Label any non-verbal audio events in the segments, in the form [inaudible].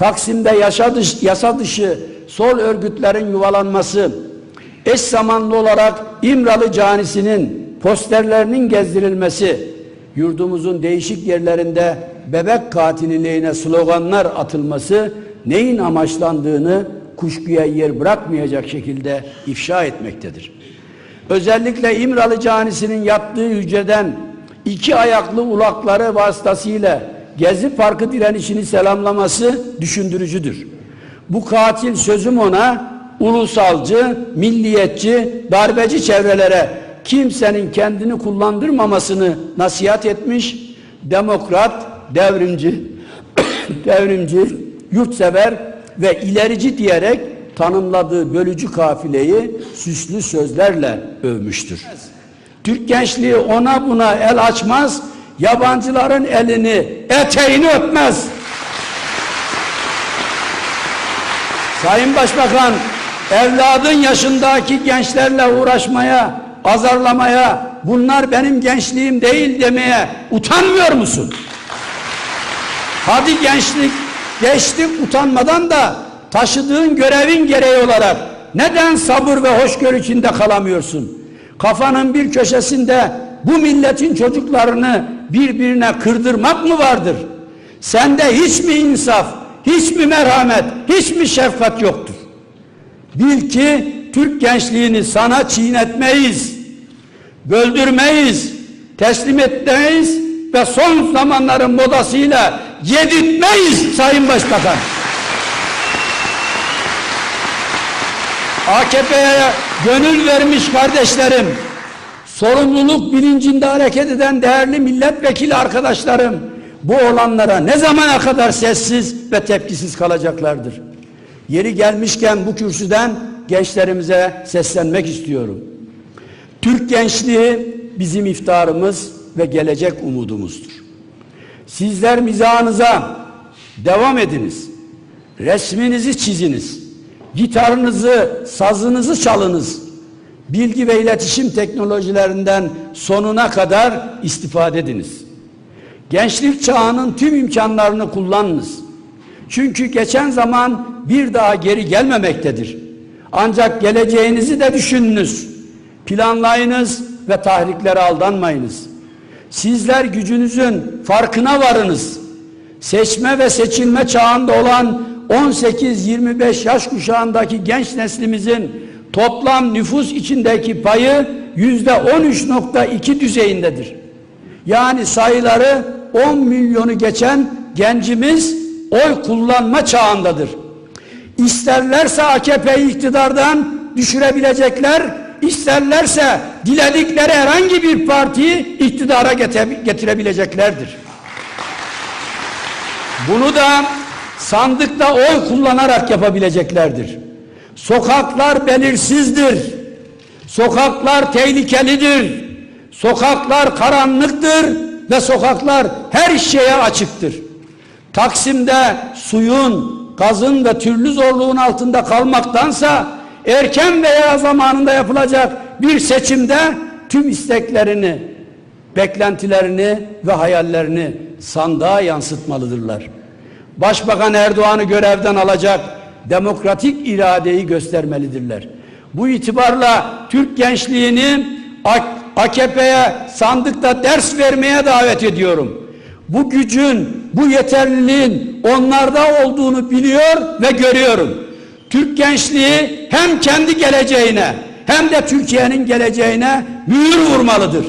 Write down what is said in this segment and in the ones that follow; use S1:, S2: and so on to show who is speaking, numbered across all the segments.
S1: Taksim'de yasa dışı, yasa dışı sol örgütlerin yuvalanması, eş zamanlı olarak İmralı Canisi'nin posterlerinin gezdirilmesi, yurdumuzun değişik yerlerinde bebek katililiğine sloganlar atılması neyin amaçlandığını kuşkuya yer bırakmayacak şekilde ifşa etmektedir. Özellikle İmralı Canisi'nin yattığı hücreden iki ayaklı ulakları vasıtasıyla Gezi Parkı direnişini selamlaması düşündürücüdür. Bu katil sözüm ona ulusalcı, milliyetçi, darbeci çevrelere kimsenin kendini kullandırmamasını nasihat etmiş, demokrat, devrimci, [coughs] devrimci, yurtsever ve ilerici diyerek tanımladığı bölücü kafileyi süslü sözlerle övmüştür. Türk gençliği ona buna el açmaz, yabancıların elini, eteğini öpmez. Sayın Başbakan, evladın yaşındaki gençlerle uğraşmaya, azarlamaya, bunlar benim gençliğim değil demeye utanmıyor musun? Hadi gençlik, gençlik utanmadan da taşıdığın görevin gereği olarak neden sabır ve hoşgörü içinde kalamıyorsun? Kafanın bir köşesinde bu milletin çocuklarını birbirine kırdırmak mı vardır? Sende hiç mi insaf, hiç mi merhamet, hiç mi şefkat yoktur? Bil ki Türk gençliğini sana çiğnetmeyiz, böldürmeyiz, teslim etmeyiz ve son zamanların modasıyla yedirtmeyiz Sayın Başbakan. AKP'ye gönül vermiş kardeşlerim, sorumluluk bilincinde hareket eden değerli milletvekili arkadaşlarım, bu olanlara ne zamana kadar sessiz ve tepkisiz kalacaklardır? Yeri gelmişken bu kürsüden gençlerimize seslenmek istiyorum. Türk gençliği bizim iftarımız ve gelecek umudumuzdur. Sizler mizahınıza devam ediniz. Resminizi çiziniz. Gitarınızı, sazınızı çalınız. Bilgi ve iletişim teknolojilerinden sonuna kadar istifade ediniz. Gençlik çağının tüm imkanlarını kullanınız. Çünkü geçen zaman bir daha geri gelmemektedir. Ancak geleceğinizi de düşününüz. Planlayınız ve tahriklere aldanmayınız. Sizler gücünüzün farkına varınız. Seçme ve seçilme çağında olan 18-25 yaş kuşağındaki genç neslimizin toplam nüfus içindeki payı yüzde 13.2 düzeyindedir. Yani sayıları 10 milyonu geçen gencimiz oy kullanma çağındadır. İsterlerse AKP'yi iktidardan düşürebilecekler, isterlerse diledikleri herhangi bir partiyi iktidara getirebileceklerdir. Bunu da sandıkta oy kullanarak yapabileceklerdir. Sokaklar belirsizdir. Sokaklar tehlikelidir. Sokaklar karanlıktır ve sokaklar her şeye açıktır. Taksim'de suyun, gazın ve türlü zorluğun altında kalmaktansa erken veya zamanında yapılacak bir seçimde tüm isteklerini, beklentilerini ve hayallerini sandığa yansıtmalıdırlar. Başbakan Erdoğan'ı görevden alacak demokratik iradeyi göstermelidirler. Bu itibarla Türk gençliğini AKP'ye sandıkta ders vermeye davet ediyorum. Bu gücün, bu yeterliliğin onlarda olduğunu biliyor ve görüyorum. Türk gençliği hem kendi geleceğine hem de Türkiye'nin geleceğine mühür vurmalıdır.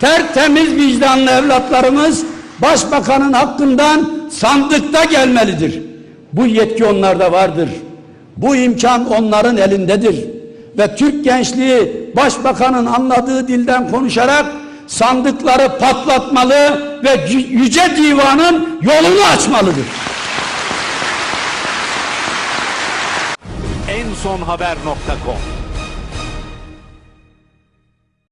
S1: Tertemiz vicdanlı evlatlarımız başbakanın hakkından sandıkta gelmelidir. Bu yetki onlarda vardır. Bu imkan onların elindedir. Ve Türk gençliği başbakanın anladığı dilden konuşarak sandıkları patlatmalı ve yüce divanın yolunu açmalıdır.
S2: en son haber.com